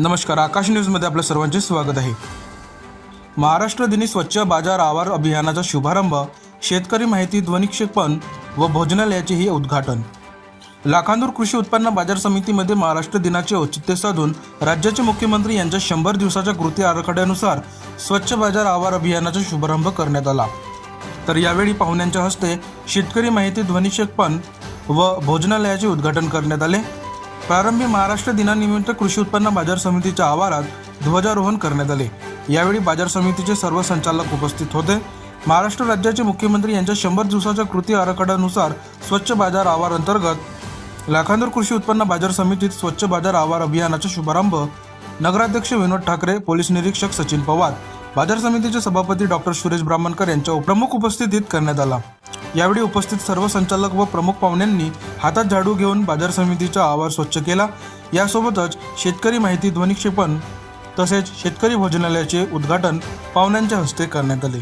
नमस्कार आकाश न्यूजमध्ये आपलं सर्वांचे स्वागत आहे. महाराष्ट्र दिनी स्वच्छ बाजार आवार अभियानाचा शुभारंभ शेतकरी माहिती ध्वनिक्षेपण व भोजनालयाचेही उद्घाटन. लाखांदूर कृषी उत्पन्न बाजार समितीमध्ये महाराष्ट्र दिनाचे औचित्य साधून राज्याचे मुख्यमंत्री यांच्या शंभर दिवसाच्या कृती आराखड्यानुसार स्वच्छ बाजार आवार अभियानाचा शुभारंभ करण्यात आला. तर यावेळी पाहुण्यांच्या हस्ते शेतकरी माहिती ध्वनिक्षेपण व भोजनालयाचे उद्घाटन करण्यात आले. प्रारंभी महाराष्ट्र दिनानिमित्त कृषी उत्पन्न बाजार समितीच्या आवारात ध्वजारोहण करण्यात आले. यावेळी बाजार समितीचे सर्व संचालक उपस्थित होते. महाराष्ट्र राज्याचे मुख्यमंत्री यांच्या शंभर दिवसाच्या कृती आराखड्यानुसार स्वच्छ बाजार आवार अंतर्गत लाखांदूर कृषी उत्पन्न बाजार समितीत स्वच्छ बाजार आवार अभियानाचा शुभारंभ नगराध्यक्ष विनोद ठाकरे पोलीस निरीक्षक सचिन पवार बाजार समितीचे सभापती डॉक्टर सुरेश ब्राह्मणकर यांच्या प्रमुख उपस्थितीत करण्यात आला. यावेळी उपस्थित सर्व संचालक व प्रमुख पाहुण्यांनी हातात झाडू घेऊन बाजार समितीचा आवार स्वच्छ केला. यासोबतच शेतकरी माहिती ध्वनिक्षेपण तसेच शेतकरी भोजनालयाचे उद्घाटन पाहुण्यांच्या हस्ते करण्यात आले.